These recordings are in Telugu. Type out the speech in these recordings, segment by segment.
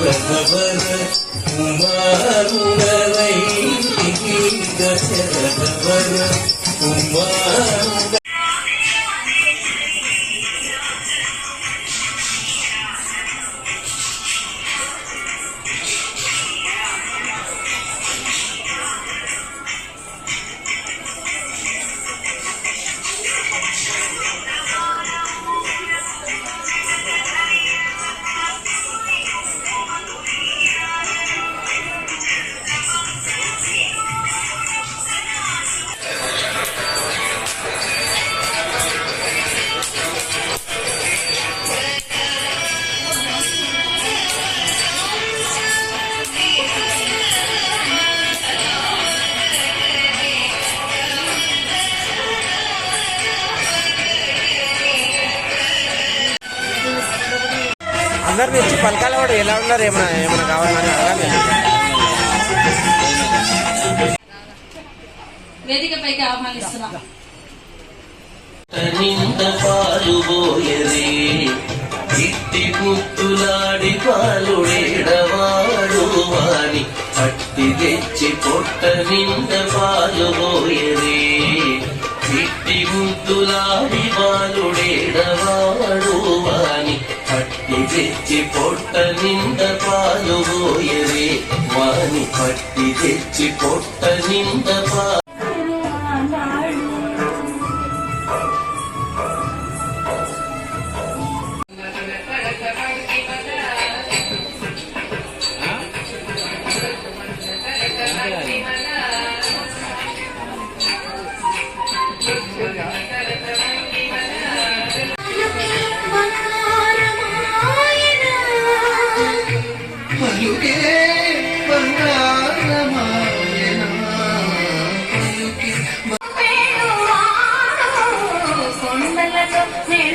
ప్రసవర కుమారుడవై దశరథవర కుమారుడ ఎలా ఉన్నారు? ఏమైనా ఏమైనా కావాలని అడగాలి. వేదికపైకి ఆహ్వానిస్తున్నాం. ఇట్టి పాలుడేడవాడు వాని పట్టి తెచ్చి పొట్ట నింద పాలుబోయరే ఇట్టి పాలుడేడవాడు తెచ్చి పొట్ట నింద పోయవే. వాని పట్టి తెచ్చి పొట్ట నింద పాలు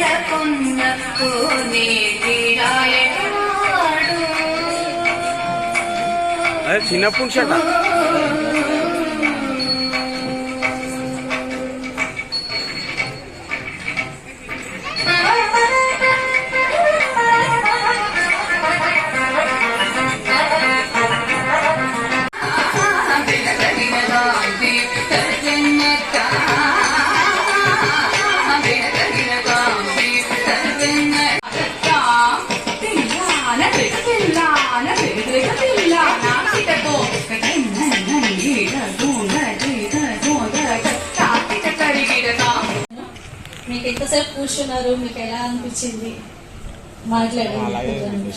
నెలకొన్న కోనేటి చిన్నప్పుడు ఎంతసేపు కూర్చున్నారు? మీకు ఎలా అనిపించింది? మాట్లాడండి.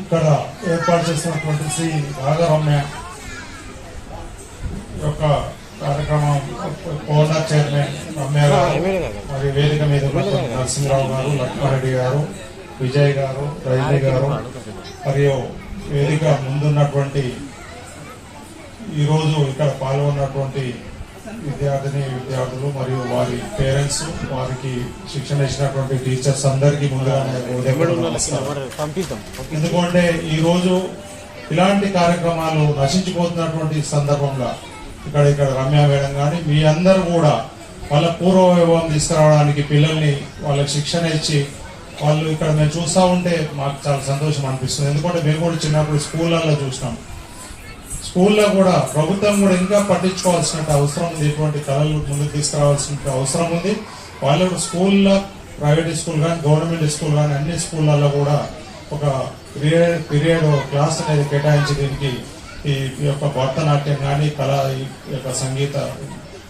ఇక్కడ ఏర్పాటు చేసినటువంటి శ్రీ రాఘరమ్య యొక్క కోనా చైర్మన్ రమ్య గారు మరి వేదిక మీద నరసింహరావు గారు లక్ష్మారెడ్డి గారు విజయ్ గారు రజనీ గారు. మరియు వేదిక ముందున్నటువంటి ఈరోజు ఇక్కడ పాల్గొన్నటువంటి విద్యార్థిని విద్యార్థులు మరియు వారి పేరెంట్స్ వారికి శిక్షణ ఇచ్చినటువంటి టీచర్స్ అందరికీ ముందుగా ఎందుకంటే ఈ రోజు ఇలాంటి కార్యక్రమాలు నశించిపోతున్నటువంటి సందర్భంలో ఇక్కడ ఇక్కడ రమ్య వేయడం కానీ మీ అందరూ కూడా వాళ్ళ పూర్వ వైభవం తీసుకురావడానికి పిల్లల్ని వాళ్ళకి శిక్షణ ఇచ్చి వాళ్ళు ఇక్కడ మేము చూస్తూ ఉంటే మాకు చాలా సంతోషం అనిపిస్తుంది. ఎందుకంటే మేము కూడా చిన్నప్పుడు స్కూళ్ళల్లో చూసినాం. స్కూల్లో కూడా ప్రభుత్వం కూడా ఇంకా పట్టించుకోవాల్సిన అవసరం ఉంది. ఇటువంటి కళలు ముందుకు తీసుకురావాల్సిన అవసరం ఉంది. వాళ్ళు స్కూల్లో ప్రైవేట్ స్కూల్ కానీ గవర్నమెంట్ స్కూల్ కానీ అన్ని స్కూళ్ళల్లో కూడా ఒక పీరియడ్ పీరియడ్ క్లాస్ అనేది కేటాయించి దీనికి ఈ యొక్క భరతనాట్యం కానీ కళ ఈ యొక్క సంగీత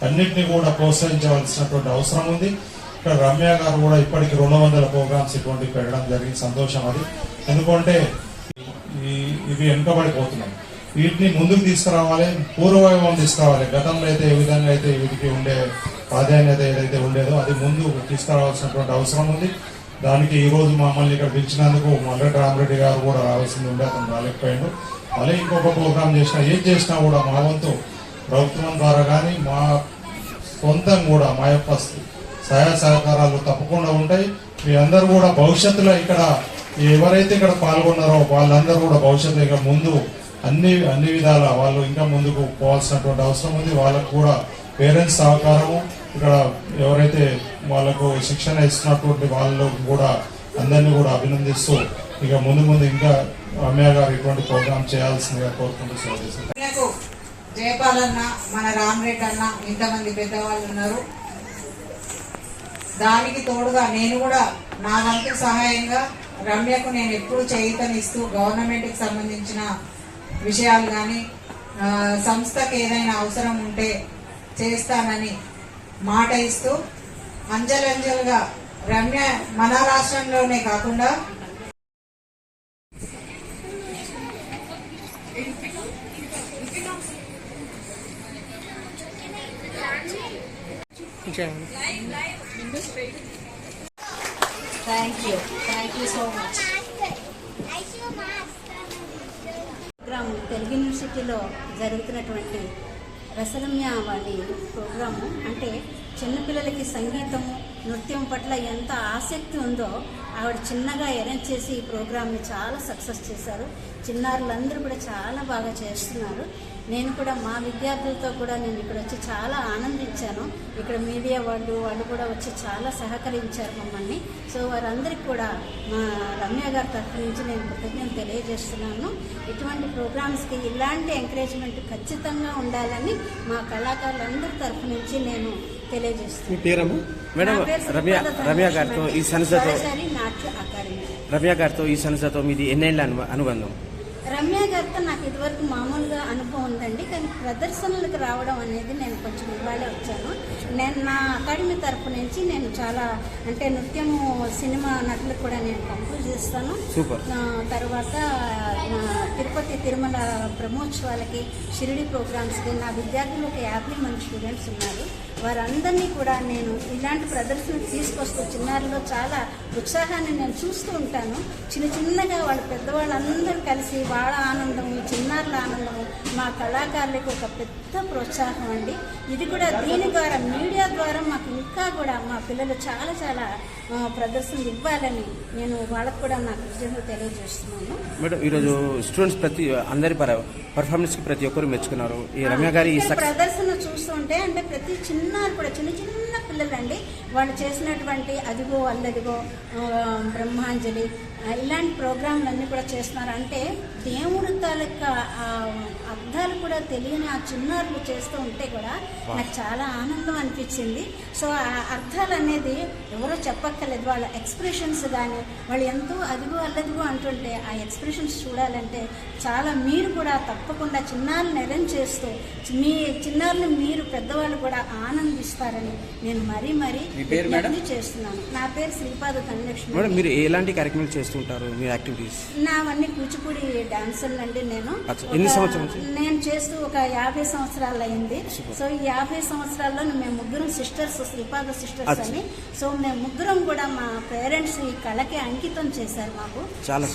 అన్నింటినీ కూడా ప్రోత్సహించవలసినటువంటి అవసరం ఉంది. ఇక్కడ రమ్య గారు కూడా ఇప్పటికి రెండు వందల ప్రోగ్రామ్స్ ఇటువంటి పెట్టడం జరిగింది. సంతోషం అది. ఎందుకంటే ఈ- ఇవి వెనుకబడిపోతున్నాయి. వీటిని ముందుకు తీసుకురావాలి పూర్వవైభవం తీసుకురావాలి. గతంలో అయితే ఏ విధంగా అయితే వీటికి ఉండే ప్రాధాన్యత ఏదైతే ఉండేదో అది ముందు తీసుకురావాల్సినటువంటి అవసరం ఉంది. దానికి ఈరోజు మమ్మల్ని ఇక్కడ పిలిచినందుకు మల్లెడ్డి రామరెడ్డి గారు కూడా రావాల్సింది ఉండే అతను రాలేకపోయాడు. మళ్ళీ ఇంకొక ప్రోగ్రామ్ చేసినా ఏం చేసినా కూడా మా వంతు ప్రభుత్వం ద్వారా కానీ మా సొంతం కూడా మా యొక్క సహాయ సహకారాలు తప్పకుండా ఉంటాయి. మీ అందరూ కూడా భవిష్యత్తులో ఇక్కడ ఎవరైతే ఇక్కడ పాల్గొన్నారో వాళ్ళందరూ కూడా భవిష్యత్తు ఇక ముందు అన్ని అన్ని విధాల వాళ్ళు ఇంకా ముందుకు పోవాల్సినటువంటి అవసరం ఉంది. వాళ్ళకు కూడా పేరెంట్స్ సహకారము ఇక్కడ ఎవరైతే వాళ్ళకు శిక్షణ ఇస్తున్నటువంటి వాళ్ళు కూడా అందరినీ కూడా అభినందిస్తూ ఇక ముందు ముందు ఇంకా రమ్య గారు ఇటువంటి ప్రోగ్రామ్ చేయాల్సిందిగా కోరుకుంటూ సెలవు తీసుకుంటాను. మనకు జయపాలన్న మన రామరెడ్డి అన్న ఇంతమంది పెద్దవాళ్ళు ఉన్నారు దానికి తోడుగా నేను కూడా నా వంతు సహాయంగా రమ్యకు నేను ఎప్పుడు చేయితనిస్తూ గవర్నమెంట్కి సంబంధించిన విషయాలు కానీ సంస్థకు ఏదైనా అవసరం ఉంటే చేస్తానని మాట ఇస్తూ అంజలంజలుగా రమ్య మన రాష్ట్రంలోనే కాకుండా thank you thank you so much programme Telugu యూనివర్సిటీలో జరుగుతున్నటువంటి రసరమ్య వారి ప్రోగ్రాము అంటే చిన్నపిల్లలకి సంగీతము నృత్యం పట్ల ఎంత ఆసక్తి ఉందో ఆవిడ చిన్నగా అరేంజ్ చేసి ఈ ప్రోగ్రామ్ని చాలా సక్సెస్ చేశారు. చిన్నారులందరూ కూడా చాలా బాగా చేస్తున్నారు. నేను కూడా మా విద్యార్థులతో కూడా నేను ఇక్కడ వచ్చి చాలా ఆనందించాను. ఇక్కడ మీడియా వాళ్ళు వాళ్ళు కూడా వచ్చి చాలా సహకరించారు మమ్మల్ని. సో వారందరికీ కూడా మా రమ్య గారి తరఫు నుంచి నేను కృతజ్ఞత తెలియజేస్తున్నాను. ఇటువంటి ప్రోగ్రామ్స్కి ఇలాంటి ఎంకరేజ్మెంట్ ఖచ్చితంగా ఉండాలని మా కళాకారులందరి తరఫు నుంచి నేను తెలియజేస్తున్నాను మీ పేరమ్మా? మేడం రమ్య రమ్య గారితో. ఈ సంస్థతో స్వరశాలి నాట్య అకాడమీ. రమ్య గారితో ఈ సంస్థతో మీది ఎన్నేళ్ళ అను అనుబంధం? రమ్య గారితో నాకు ఇదివరకు మామూలుగా అనుభవం ఉందండి కానీ ప్రదర్శనలకు రావడం అనేది నేను కొంచెం ఇవాళే వచ్చాను. నేను నా అకాడమీ తరపు నుంచి నేను చాలా అంటే నృత్యము సినిమా నటులకు కూడా నేను కంపోజ్ చేస్తాను. తర్వాత తిరుపతి తిరుమల బ్రహ్మోత్సవాలకి షిరిడి ప్రోగ్రామ్స్కి నా విద్యార్థులు ఒక యాభై మంది స్టూడెంట్స్ ఉన్నారు. వారందరినీ కూడా నేను ఇలాంటి ప్రదర్శనలు తీసుకొస్తూ చిన్నారిలో చాలా ఉత్సాహాన్ని నేను చూస్తూ ఉంటాను. చిన్న చిన్నగా వాళ్ళ పెద్దవాళ్ళందరూ కలిసి వాళ్ళ ఆనందము చిన్నారుల ఆనందము మా కళాకారులకు ఒక పెద్ద ప్రోత్సాహం అండి. ఇది కూడా దీని ద్వారా మీడియా ద్వారా మాకు ఇంకా కూడా మా పిల్లలు చాలా చాలా ప్రదర్శనలు ఇవ్వాలని నేను వాళ్ళకు కూడా నా కృతజ్ఞతలు తెలియజేస్తున్నాను. మేడం ఈరోజు స్టూడెంట్స్ ప్రతి అందరి పర పర్ఫార్మెన్స్కి ప్రతి ఒక్కరు మెచ్చుకున్నారు. ఈ రమ్య గారి ప్రదర్శన చూస్తుంటే అంటే ప్రతి చిన్నారు కూడా చిన్న చిన్న పిల్లలండి. వాళ్ళు చేసినటువంటి అదిగో అల్లదిగో బ్రహ్మాంజలి ఇలాంటి ప్రోగ్రాంలన్నీ కూడా చేస్తున్నారు. అంటే దేవుడి తాలూకా అర్థాలు కూడా తెలియని ఆ చిన్నారులు చేస్తూ ఉంటే కూడా నాకు చాలా ఆనందం అనిపించింది. సో ఆ అర్థాలు అనేది ఎవరో చెప్పక్కర్లేదు. వాళ్ళ ఎక్స్ప్రెషన్స్ కానీ వాళ్ళు ఎంతో అదిగో అల్లదిగో అంటుంటే ఆ ఎక్స్ప్రెషన్స్ చూడాలంటే చాలా మీరు కూడా తప్పకుండా చిన్నారులను అరేంజ్ చేస్తూ మీ చిన్నారులు మీరు పెద్దవాళ్ళు కూడా ఆనందిస్తారని నేను మరీ మరీ విజ్ఞప్తి చేస్తున్నాను? నా పేరు శ్రీపాద ధనలక్ష్మి మేడం మీరు ఎలాంటి కార్యక్రమాలు చేస్తుంటారు మీ యాక్టివిటీస్? నావన్నీ కూచిపూడి డాన్సర్లు అండి నేను. ఎన్ని సంవత్సరాల? నేను చేస్తూ ఒక యాభై సంవత్సరాలు అయింది సో ఈ యాభై సంవత్సరాల్లో మేము ముగ్గురం సిస్టర్స్ శ్రీపాద సిస్టర్స్. అని. సో మేము ముగ్గురం కూడా మా పేరెంట్స్ ఈ కళకి అంకితం చేశారు మాకు. చాలా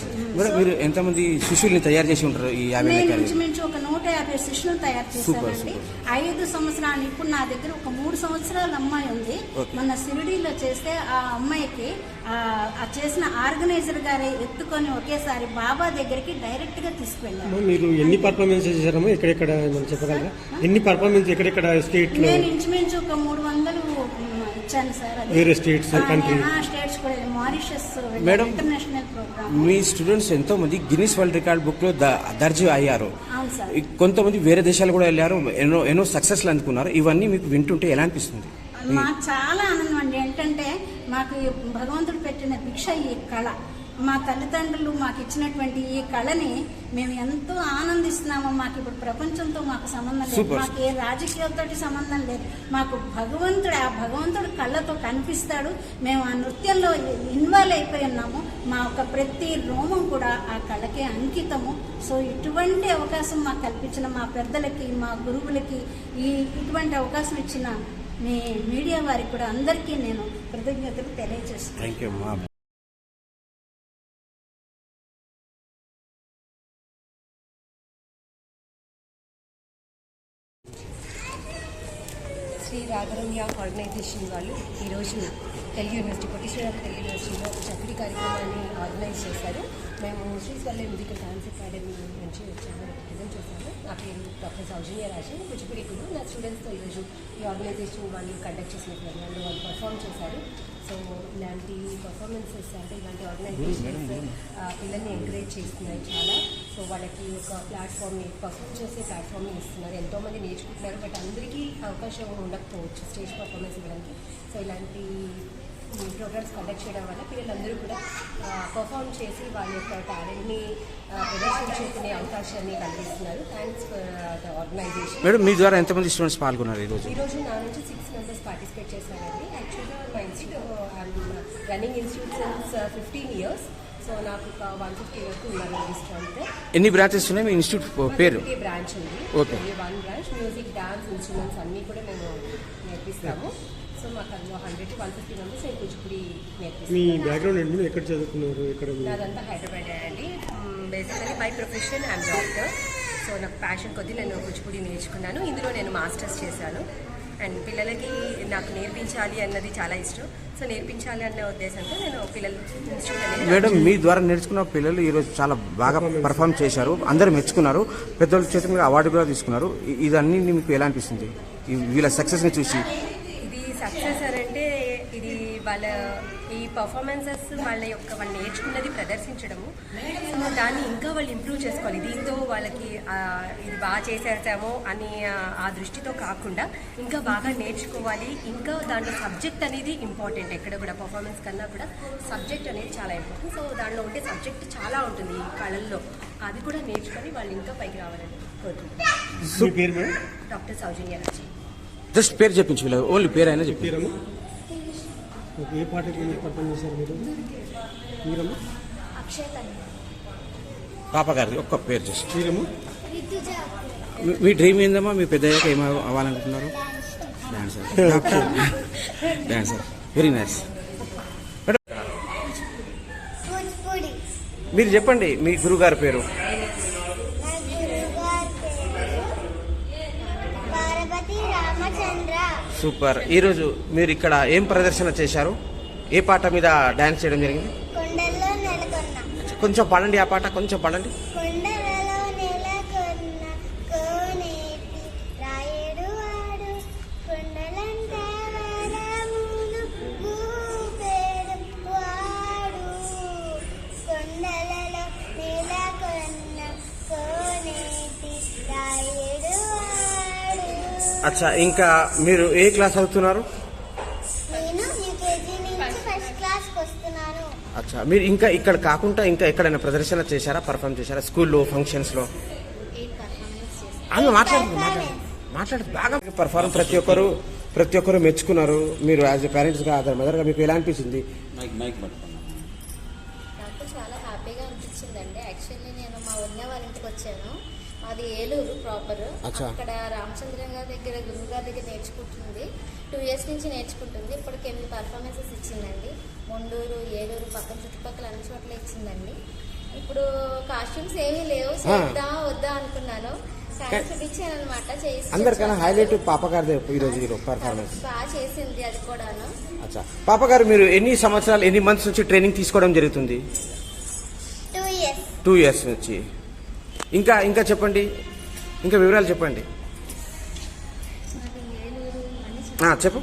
మీరు ఎంతమంది శిష్యుల్ని తయారు చేసి ఉంటారు ఈ యాభై ఇంచుమించు ఒక నూట యాభై శిష్యులు తయారు చేశానండి. ఐదు సంవత్సరాలు ఇప్పుడు నా దగ్గర ఒక మూడు సంవత్సరాల అమ్మాయి ఉంది. మన సిరిడీలో చేస్తే ఆ అమ్మాయికి ఆ చేసిన ఆర్గనైజర్ గారే ఎత్తుకొని ఒకేసారి బాబా దగ్గరికి డైరెక్ట్గా తీసుకువెళ్ళారు అమ్మా, మీరు ఎన్ని పర్ఫార్మెన్స్ చేశారమ్మా? ఎక్కడెక్కడ మనం చెప్పగలరా? ఎన్ని పర్ఫార్మెన్స్ ఎక్కడెక్కడ స్టేట్లో నేను ఇంచుమించు ఒక మూడు వందలు ఇచ్చాను సార్. వేరే స్టేట్స్ కూడా మారిషస్ మేడం, ఇంటర్నేషనల్ ప్రోగ్రామ్. మీ స్టూడెంట్స్ ఎంతో మంది గిన్నిస్ వరల్డ్ రికార్డ్ బుక్లో ద- దర్జీ అయ్యారు. అవును సార్. ఈ కొంతమంది వేరే దేశాలు కూడా వెళ్ళారు ఎన్నో ఎన్నో సక్సెస్లు అందుకున్నారు. ఇవన్నీ మీకు వింటుంటే ఎలా అనిపిస్తుంది? మాకు చాలా ఆనందం అండి. ఏంటంటే మాకు భగవంతుడు పెట్టిన భిక్ష ఈ కళ. మా తల్లిదండ్రులు మాకు ఇచ్చినటువంటి ఈ కళని మేము ఎంతో ఆనందిస్తున్నాము. మాకు ఇప్పుడు ప్రపంచంతో మాకు సంబంధం లేదు. మాకు ఏ రాజకీయాలతోటి సంబంధం లేదు. మాకు భగవంతుడు ఆ భగవంతుడు కళ్ళతో కనిపిస్తాడు. మేము ఆ నృత్యంలో ఇన్వాల్వ్ అయిపోయి ఉన్నాము. మా యొక్క ప్రతి రోమం కూడా ఆ కళకే అంకితము. సో ఇటువంటి అవకాశం మాకు కల్పించిన మా పెద్దలకి మా గురువులకి ఈ ఇటువంటి అవకాశం ఇచ్చిన మీ మీడియా వారికి కూడా అందరికీ నేను కృతజ్ఞతలు తెలియజేస్తున్నాను. శ్రీ రాఘరమ్య ఆర్గనైజేషన్ వాళ్ళు ఈరోజు తెలుగు యూనివర్సిటీ పొట్టిశ్రీరామ్ తెలుగు యూనివర్సిటీలో ఒక చక్కటి కార్యక్రమాన్ని ఆర్గనైజ్ చేశారు. మేము శ్రీస్వల్లే మ్యూజికల్ డాన్స్ అకాడమీ నుంచి వచ్చాము రిప్రజెంట్ చేశాము నా పేరు డాక్టర్ సౌజన్య రాజు. కూచిపూడి గురు. నా స్టూడెంట్స్తో ఈరోజు ఈ ఆర్గనైజేషన్ వాళ్ళు కండక్ట్ చేసిన ప్రోగ్రాంలో వాళ్ళు పర్ఫామ్ చేశారు. సో ఇలాంటి పర్ఫార్మెన్సెస్ అంటే ఇలాంటి ఆర్గనైజేషన్స్ పిల్లల్ని ఎంకరేజ్ చేస్తున్నాయి చాలా. సో వాళ్ళకి ఒక ప్లాట్ఫామ్ని పర్ఫామ్ చేసే ప్లాట్ఫామ్ని ఇస్తున్నారు. ఎంతోమంది నేర్చుకుంటున్నారు బట్ అందరికీ అవకాశం ఉండకపోవచ్చు స్టేజ్ పర్ఫార్మెన్స్ ఇవ్వడానికి. సో ఇలాంటి ప్రోగ్రామ్స్ కండక్ట్ చేయడం వల్ల పిల్లలందరూ కూడా పర్ఫామ్ చేసి వాళ్ళ యొక్క టాలెంట్ని ప్రదర్శించుకునే అవకాశాన్ని కలిగిస్తున్నారు thanks for the organisation madam మీ ద్వారా ఎంతమంది స్టూడెంట్స్ పాల్గొన్నారు ఈరోజు ఈరోజు నా నుంచి సిక్స్ మెంబర్స్ పార్టిసిపేట్ చేశానండి యాక్చువల్గా మా institute running institute since fifteen years so నాకు ఒక వన్ ఫిఫ్టీ వరకు ఉన్నారు రిజిస్టర్ ఎన్ని బ్రాంచెస్ ఉన్నాయి? మీ ఇన్స్టిట్యూట్ పేరు? బ్రాంచ్ ఉంది. Okay. One branch music dance instruments అన్నీ కూడా మేము నేర్పిస్తాము. సో మాకు అందులో hundred to one fifty members నేను కూచిపూడి మీ బ్యాక్గ్రౌండ్ ఏంటి? ఎక్కడ చదువుకున్నారు? ఎక్కడ మీ- నాదంతా హైదరాబాద్ అండి. Basically by profession I'm doctor so నాకు ప్యాషన్ కొద్దీ నేను కూచిపూడి నేర్చుకున్నాను. ఇందులో నేను మాస్టర్స్ చేశాను. అండ్ పిల్లలకి నాకు నేర్పించాలి అన్నది చాలా ఇష్టం. సో నేర్పించాలి అన్న ఉద్దేశంతో నేను పిల్లల మేడం మీ ద్వారా నేర్చుకున్న పిల్లలు ఈరోజు చాలా బాగా పర్ఫామ్ చేశారు. అందరూ మెచ్చుకున్నారు. పెద్దోళ్ళ చేత మీరు అవార్డు కూడా తీసుకున్నారు. ఇదన్నీ మీకు ఎలా అనిపిస్తుంది? ఈ వీళ్ళ సక్సెస్ని చూసి. సక్సెస్ అని అంటే ఇది వాళ్ళ ఈ పర్ఫార్మెన్సెస్ వాళ్ళ యొక్క వాళ్ళు నేర్చుకున్నది ప్రదర్శించడము. సో దాన్ని ఇంకా వాళ్ళు ఇంప్రూవ్ చేసుకోవాలి. దీంతో వాళ్ళకి ఇది బాగా చేసేసామో అని ఆ, దృష్టితో కాకుండా ఇంకా బాగా నేర్చుకోవాలి. ఇంకా దాంట్లో సబ్జెక్ట్ అనేది ఇంపార్టెంట్ ఎక్కడ కూడా పర్ఫార్మెన్స్ కన్నా కూడా సబ్జెక్ట్ అనేది చాలా ఇంపార్టెంట్ సో దాంట్లో ఉండే సబ్జెక్ట్ చాలా ఉంటుంది ఈ కళల్లో. అది కూడా నేర్చుకొని వాళ్ళు ఇంకా పైకి రావాలని కోరుకుంటున్నాను. డాక్టర్ సౌజన్య రాజీ. జస్ట్ పేరు చెప్పించు వీళ్ళు ఓన్లీ పేరు అయినా చెప్పి పేరమ్మా ఓకే, ఏ పాటకి పర్ఫామ్ చేశారు మీరు? మీరమ్మా పాప గారిది ఒక్క పేరు చేసి మీరమ్మా మీ- మీ డ్రీమ్ ఏందమ్మా? మీ పెద్ద అయ్యాక ఏం అవ్వాలనుకుంటున్నారు? డాన్సర్ డాన్సర్ వెరీ నైస్ మీరు చెప్పండి మీ గురుగారి పేరు. సూపర్. ఈరోజు మీరు ఇక్కడ ఏం ప్రదర్శన చేశారు? ఏ పాట మీద డాన్స్ చేయడం జరిగింది? కొంచెం పాడండి ఆ పాట కొంచెం పాడండి. అచ్చా ఇంకా మీరు ఏ క్లాస్ అవుతున్నారు? నేను యూకేజీ నుంచి ఫస్ట్ క్లాస్కి వస్తున్నాను. అచ్చా మీరు ఇంకా ఇక్కడ కాకుండా ఇంకా ఎక్కడైనా ప్రదర్శన చేశారా పర్ఫామ్ చేశారా? స్కూల్లో ఫంక్షన్స్లో ఆమె మాట్లాడుతుంది మాట్లాడు మాట్లాడు. బాగా పర్ఫార్మ్ ప్రతి ఒక్కరు ప్రతి ఒక్కరు మెచ్చుకున్నారు. మీరు యాజ్ ఎ పేరెంట్స్గా అదర్ మదర్గా మీకు ఎలా అనిపించింది? ఏలూరు ప్రాపర్. అక్కడ రామచంద్ర గారి దగ్గర గురువు గారి దగ్గర నేర్చుకుంటుంది. టూ ఇయర్స్ నుంచి నేర్చుకుంటుంది. ఇప్పటికి ఎనిమిది పర్ఫార్మెన్సెస్ ఇచ్చిందండి. ముండూరు ఏలూరు పక్కన చుట్టుపక్కల అన్ని చోట్ల ఇచ్చిందండి. ఇప్పుడు కాస్ట్యూమ్స్ ఏమీ లేవు. చేద్దా వద్దా అనుకున్నాను. అందరికన్నా హైలైట్ పాప గారిదే ఈరోజు ఈరోజు పర్ఫార్మెన్స్ బాగా చేసింది అది కూడాను. అచ్చా. పాప గారు మీరు ఎన్ని సంవత్సరాలు ఎన్ని మంత్స్ నుంచి ట్రైనింగ్ తీసుకోవడం జరుగుతుంది? టూ ఇయర్స్ నుంచి. ఇంకా ఇంకా చెప్పండి. ఇంకా వివరాలు చెప్పండి. చెప్పు.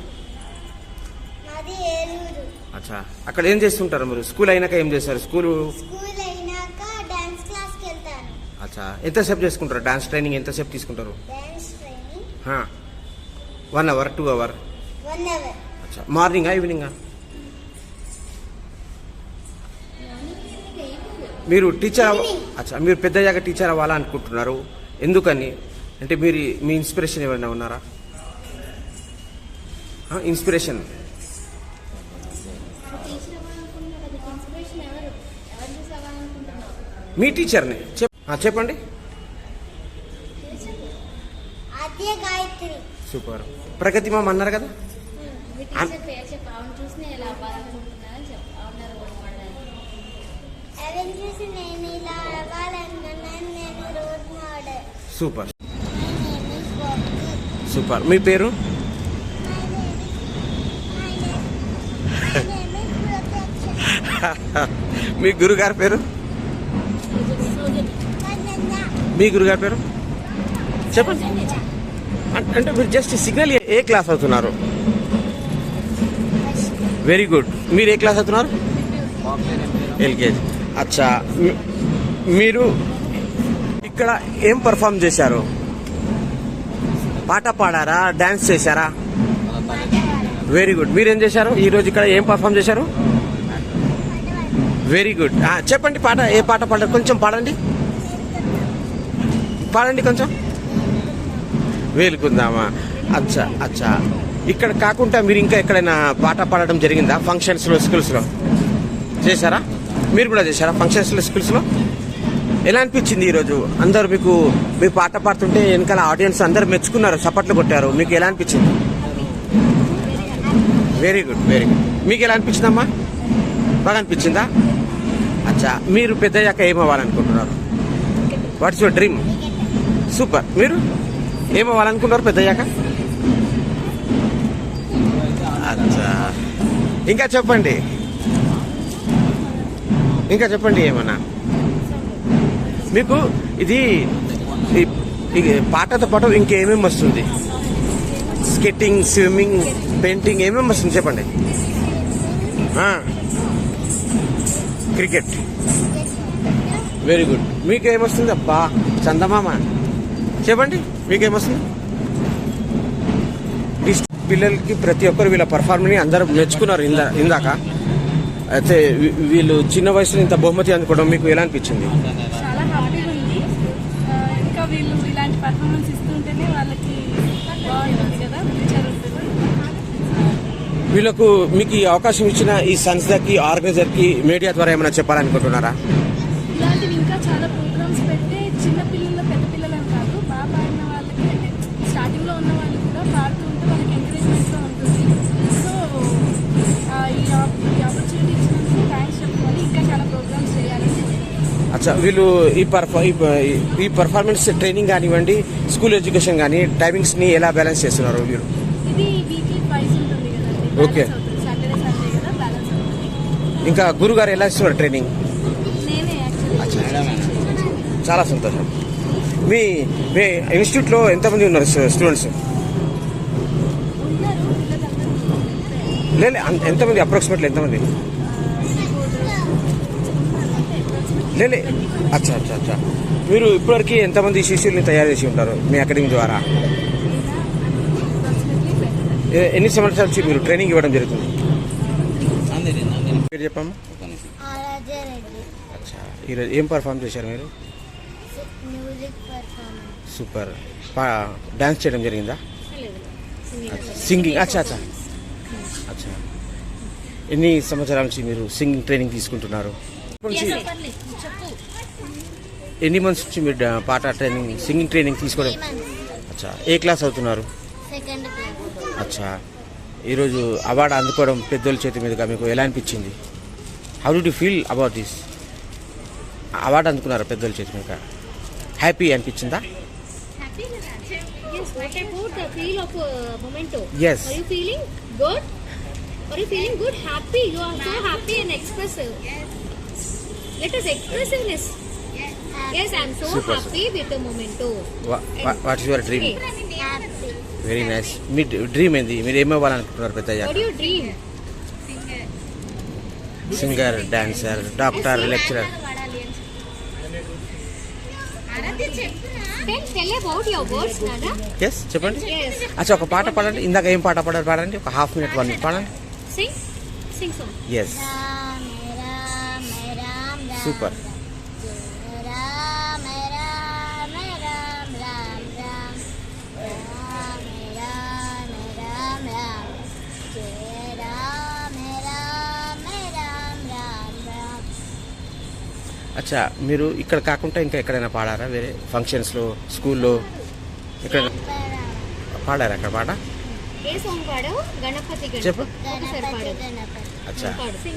అచ్చా. అక్కడ ఏం చేస్తుంటారు మీరు? స్కూల్ అయినాక ఏం చేస్తారు? స్కూల్? అచ్చా. ఎంతసేపు చేసుకుంటారు? డాన్స్ ట్రైనింగ్ ఎంతసేపు తీసుకుంటారు? One hour two hour. అచ్చా. మార్నింగా ఈవినింగా? మీరు టీచర్ అచ్చా మీరు పెద్దయ్యాక టీచర్ అవ్వాలా అనుకుంటున్నారు ఎందుకని? అంటే మీరు మీ ఇన్స్పిరేషన్ ఎవరైనా ఉన్నారా? ఇన్స్పిరేషన్ టీచర్ మీ టీచర్ని చెప్పండి. సూపర్. ప్రగతి మామ అన్నారు కదా? సూపర్. సూపర్. మీ పేరు? మీ గురుగారి పేరు? మీ గురుగారి పేరు? చెప్పండి. అంటే మీరు జస్ట్ సిగ్నల్ ఏ క్లాస్ అవుతున్నారు? వెరీ గుడ్ మీరు ఏ క్లాస్ అవుతున్నారు? ఎల్కేజీ. అచ్చా. మీ- మీరు ఇక్కడ ఏం పర్ఫామ్ చేశారు? పాట పాడారా? డాన్స్ చేశారా? వెరీ గుడ్ మీరేం చేశారు? ఈ రోజు ఇక్కడ ఏం పర్ఫామ్ చేశారు? వెరీ గుడ్ చెప్పండి పాట. ఏ పాట పాడారు? కొంచెం పాడండి. పాడండి కొంచెం. వేలుకుందామా? అచ్చా అచ్చా. ఇక్కడ కాకుండా మీరు ఇంకా ఎక్కడైనా పాట పాడడం జరిగిందా? ఫంక్షన్స్లో స్కూల్స్లో చేశారా? మీరు కూడా చేశారా? ఫంక్షన్స్లో స్కూల్స్లో ఎలా అనిపించింది ఈరోజు? అందరు మీకు మీ పాట పాడుతుంటే వెనకాల ఆడియన్స్ అందరు మెచ్చుకున్నారు చప్పట్లు కొట్టారు. మీకు ఎలా అనిపించింది? వెరీ గుడ్ వెరీ గుడ్ మీకు ఎలా అనిపించిందమ్మా? బాగా అనిపించిందా? అచ్చా మీరు పెద్దయ్యాక ఏమవ్వాలనుకుంటున్నారు? వాట్స్ యువర్ డ్రీమ్ సూపర్ మీరు ఏమవ్వాలనుకున్నారు పెద్ద అయ్యాక అచ్చా. ఇంకా చెప్పండి. ఇంకా చెప్పండి ఏమన్నా? మీకు ఇది ఈ- పాటతో పాటు ఇంకేమేమి వస్తుంది? స్కెట్టింగ్ స్విమ్మింగ్ పెయింటింగ్ ఏమేమి వస్తుంది చెప్పండి? క్రికెట్. Very good. మీకేమొస్తుంది అబ్బా? చందమామ. చెప్పండి మీకేమొస్తుంది? పిల్లలకి ప్రతి ఒక్కరు వీళ్ళ పర్ఫార్మెన్స్ అందరూ మెచ్చుకున్నారు ఇందా ఇందాక. అయితే వీళ్ళు చిన్న వయసులో ఇంత బహుమతి అందుకోవడం మీకు ఎలా అనిపించింది? చాలా హ్యాపీగా ఉంది. ఆ, ఇంకా వీళ్ళు ఇలాంటి పర్ఫార్మెన్స్ ఇస్తుంటేనే వాళ్ళకి బాగుంటుంది కదా ఫ్యూచర్ ఉంటుంది. వీళ్ళకు మీకు ఈ అవకాశం ఇచ్చిన ఈ సంస్థకి ఆర్గనైజర్కి మీడియా ద్వారా ఏమైనా చెప్పాలనుకుంటున్నారా? అచ్చా వీళ్ళు ఈ ఈ పర్ఫార్మెన్స్ ట్రైనింగ్ కానివ్వండి స్కూల్ ఎడ్యుకేషన్ కానీ టైమింగ్స్ని ఎలా బ్యాలెన్స్ చేస్తున్నారు బ్యాలెన్స్ అవుతుంది. ఇంకా గురుగారు ఎలా ఇస్తున్నారు ట్రైనింగ్ చాలా సంతోషం. మీ మీ ఇన్స్టిట్యూట్లో ఎంతమంది ఉన్నారు స్టూడెంట్స్ లేదు ఎంతమంది అప్రాక్సిమేట్లీ ఎంతమంది? లేలే అచ్చా అచ్చా అచ్చా. మీరు ఇప్పటివరకు ఎంతమంది శిష్యుల్ని తయారు చేసి ఉంటారు మీ అకాడమీ ద్వారా? ఎన్ని సంవత్సరాల నుంచి మీరు ట్రైనింగ్ ఇవ్వడం జరుగుతుంది? పేరు చెప్పమ్మా. అచ్చా. ఈరోజు ఏం పర్ఫామ్ చేశారు మీరు? సూపర్. డాన్స్ చేయడం జరిగిందా? సింగింగ్. అచ్చా అచ్చా. అచ్చా. ఎన్ని సంవత్సరాల నుంచి మీరు సింగింగ్ ట్రైనింగ్ తీసుకుంటున్నారు? నుంచి ఎన్ని మంత్స్ నుంచి మీరు డా- పాట ట్రైనింగ్ సింగింగ్ ట్రైనింగ్ తీసుకోవడం అచ్చా ఏ క్లాస్ అవుతున్నారు సెకండ్ క్లాస్ అచ్చా ఈరోజు అవార్డు అందుకోవడం పెద్దోళ్ళ చేతి మీదుగా మీకు ఎలా అనిపించింది how do feel about this award అందుకున్నారు పెద్దోళ్ళ చేతి మీద హ్యాపీ అనిపించిందా Yes, what about the feel of memento? Yes. Are you feeling good? Are you feeling good? Happy? You are so happy and expressive. Let us expressiveness. Yes, I am so Super, happy with the memento. What your dream Okay. Happy. Very nice me dream ఏంది మీరు ఏమవ్వాలనుకుంటున్నారు పెద్ద What do you dream? Singer dancer doctor lecturer Can tell about your words, Nana? Yes చెప్పండి Yes. అచ్చా ఒక పాట పాడండి ఇందాక ఏం పాట పాడారు పాడండి ఒక హాఫ్ మినిట్ వన్ మినిట్ పాడండి Sing. Sing song. Yes Ram. అచ్చా మీరు ఇక్కడ కాకుండా ఇంకా ఎక్కడైనా పాడారా? వేరే ఫంక్షన్స్లో స్కూల్లో ఇక్కడ పాడారా అక్కడ పాట? చెప్పు. అచ్చా.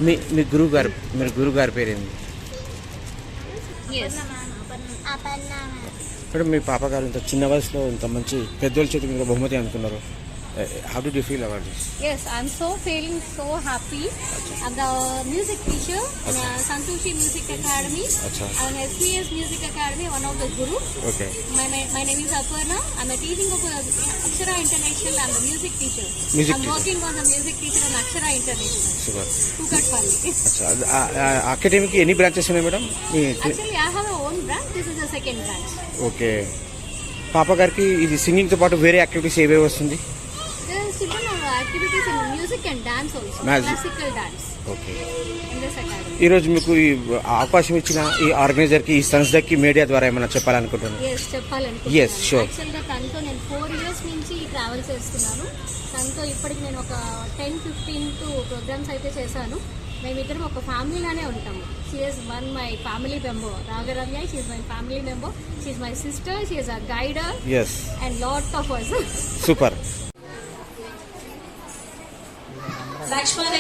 మీ మీ గురువు గారు మీరు గురువు గారి పేరేంది? మీ పాప గారు ఇంత చిన్న వయసులో ఇంత మంచి పెద్దోళ్ళ చేతి మీద బహుమతి అనుకున్నారు how do you feel about this Yes, I'm so feeling so happy. I'm the music teacher in uh, Santoshi Music Academy. Acha. I'm SBS Music Academy, one of the guru. Okay My, my, my name is Aparna. I'm a teaching of uh, Akshara International. I'm the music teacher. Music I'm teacher. working on the music teacher in Akshara International. Super Kukatpalli. అచ్చా అకాడమీకి ఎన్ని బ్రాంచెస్ ఉన్నాయి మేడం మీ Actually, I have a own branch. This is the second branch. Okay పాప గారికి ఇది సింగింగ్తో పాటు వేరే యాక్టివిటీస్ ఏవేవి వస్తుంది There are children are activities in music and dance also. Magic. Classical dance. Okay. in this academy. ఈరోజు మీకు ఈ అవకాశం ఇచ్చిన ఈ ఆర్గనైజర్కి ఈ సంస్థకి మీడియా ద్వారా ఏమైనా చెప్పాలనుకుంటున్నాను చెప్పాలనుకుంటున్నాను. Yes, sure. యాక్చువల్గా తనతో నేను ఫోర్ ఇయర్స్ నుంచి ట్రావెల్ చేస్తున్నాను. తనతో ఇప్పటికి నేను ఒక టెన్ ఫిఫ్టీన్ టు ప్రోగ్రామ్స్ అయితే చేశాను. మేమిద్దరం ఒక ఫ్యామిలీలానే ఉంటాము. She's one my family member Ragaravya she's my family member she's my sister she's a guider as and lot of us super స్టేజ్లో కూడా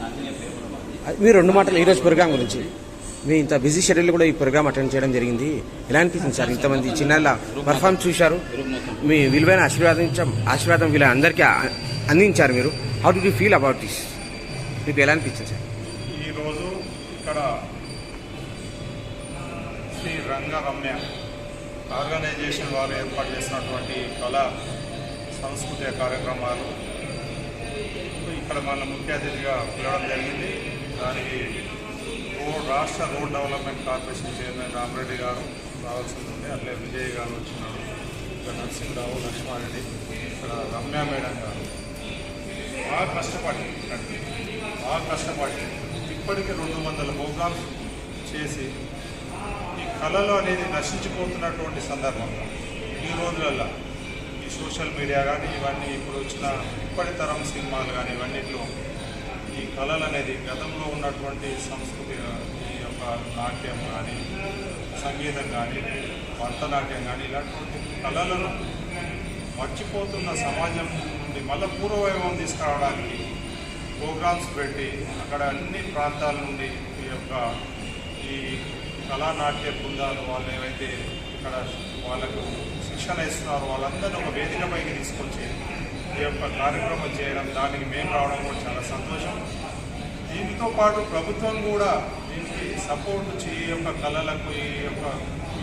నందిని పేపర్ మాది మీరు రెండు మాటలు ఈరోజు ప్రోగ్రామ్ గురించి. మీ ఇంత బిజీ షెడ్యూల్ కూడా ఈ ప్రోగ్రామ్ అటెండ్ చేయడం జరిగింది. ఎలా అనిపించింది సార్ ఇంతమంది చిన్నాళ్ళ పర్ఫామ్ చూశారు. మీ విలువైన ఆశీర్వాదం ఆశీర్వాదం వీళ్ళ అందరికీ అందించారు మీరు. How do you feel about this మీకు ఎలా అనిపించింది సార్ రంగరమ్య ఆర్గనైజేషన్ వారు ఏర్పాటు చేసినటువంటి కళా సాంస్కృతిక కార్యక్రమాలు. ఇక్కడ మన ముఖ్య అతిథిగా పిలవడం జరిగింది. దానికి రోడ్ రాష్ట్ర road development corporation chairman Ramareddy గారు రావాల్సింది ఉంది అట్లే విజయ్ గారు వచ్చినారు. ఇక్కడ నరసింహరావు లక్ష్మారెడ్డి ఇక్కడ రమ్య మేడం గారు. బాగా కష్టపడి బాగా కష్టపడి ఇప్పటికీ రెండు వందల ప్రోగ్రామ్స్ చేసి కళలు అనేది నశించిపోతున్నటువంటి సందర్భంలో ఈ రోజులలో ఈ సోషల్ మీడియా కానీ ఇవన్నీ ఇప్పుడు వచ్చిన ఇప్పటి తరం సినిమాలు కానీ ఇవన్నిట్లో ఈ కళలు అనేది గతంలో ఉన్నటువంటి సంస్కృతి ఈ యొక్క నాట్యం కానీ సంగీతం కానీ భరతనాట్యం కానీ ఇలాంటి కళలను మర్చిపోతున్న సమాజం నుండి మళ్ళీ పూర్వవైభవం తీసుకురావడానికి ప్రోగ్రామ్స్ పెట్టి అక్కడ అన్ని ప్రాంతాల నుండి ఈ యొక్క ఈ కళానాట్య బృందాలు వాళ్ళు ఏవైతే ఇక్కడ వాళ్ళకు శిక్షణ ఇస్తున్నారో వాళ్ళందరినీ ఒక వేదికపైకి తీసుకొచ్చి ఈ యొక్క కార్యక్రమం చేయడం దానికి మేము రావడం కూడా చాలా సంతోషం. దీనితో పాటు ప్రభుత్వం కూడా దీనికి సపోర్ట్ చే- ఈ యొక్క కళలకు ఈ యొక్క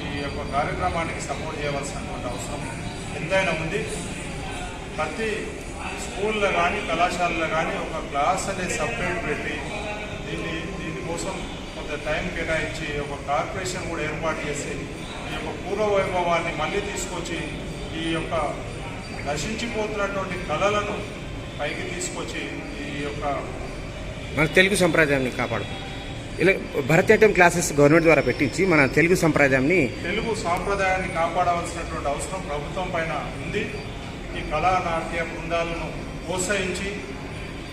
ఈ యొక్క కార్యక్రమానికి సపోర్ట్ చేయవలసినటువంటి అవసరం ఎంతైనా ఉంది. ప్రతి స్కూల్లో కానీ కళాశాలలో కానీ ఒక క్లాస్ అనే సపరేట్ పెట్టి దీన్ని దీనికోసం కొంత టైం కేటాయించి ఒక కార్పొరేషన్ కూడా ఏర్పాటు చేసి ఈ యొక్క పూర్వ వైభవాన్ని మళ్ళీ తీసుకొచ్చి ఈ యొక్క నశించిపోతున్నటువంటి కళలను పైకి తీసుకొచ్చి ఈ యొక్క మన తెలుగు సంప్రదాయాన్ని కాపాడు. ఇలా భరతనాట్యం క్లాసెస్ గవర్నమెంట్ ద్వారా పెట్టించి మన తెలుగు సంప్రదాయాన్ని తెలుగు సాంప్రదాయాన్ని కాపాడవలసినటువంటి అవసరం ప్రభుత్వం పైన ఉంది. ఈ కళా నాట్య బృందాలను ప్రోత్సహించి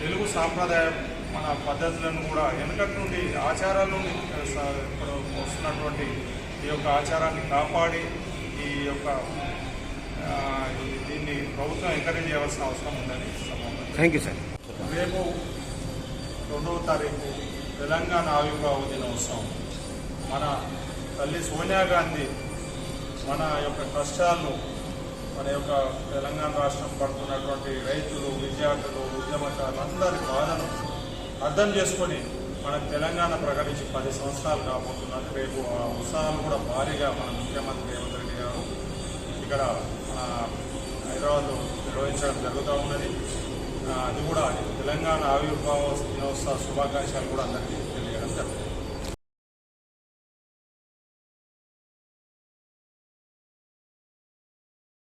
తెలుగు సాంప్రదాయ మన పద్ధతులను కూడా వెనకటి నుండి ఆచారాల ఇప్పుడు వస్తున్నటువంటి ఈ యొక్క ఆచారాన్ని కాపాడి ఈ యొక్క దీన్ని ప్రభుత్వం ఎంకరేజ్ చేయవలసిన అవసరం ఉందని థ్యాంక్ యూ సార్. రేపు రెండవ తారీఖు తెలంగాణ ఆవిర్భావ దినోత్సవం. మన తల్లి సోనియా గాంధీ మన యొక్క కష్టాలను మన యొక్క తెలంగాణ రాష్ట్రం పడుతున్నటువంటి రైతులు విద్యార్థులు ఉద్యమకారులు అందరి బాధను అర్థం చేసుకొని మన తెలంగాణ ప్రకటించి పది సంవత్సరాలు కాబోతున్నారు. రేపు ఆ ఉత్సాహాలు కూడా భారీగా మన ముఖ్యమంత్రి రేవంత్ రెడ్డి గారు ఇక్కడ మన హైదరాబాద్లో నిర్వహించడం జరుగుతూ ఉన్నది. అది కూడా తెలంగాణ ఆవిర్భావ దినోత్సవ శుభాకాంక్షలు కూడా అందరికీ.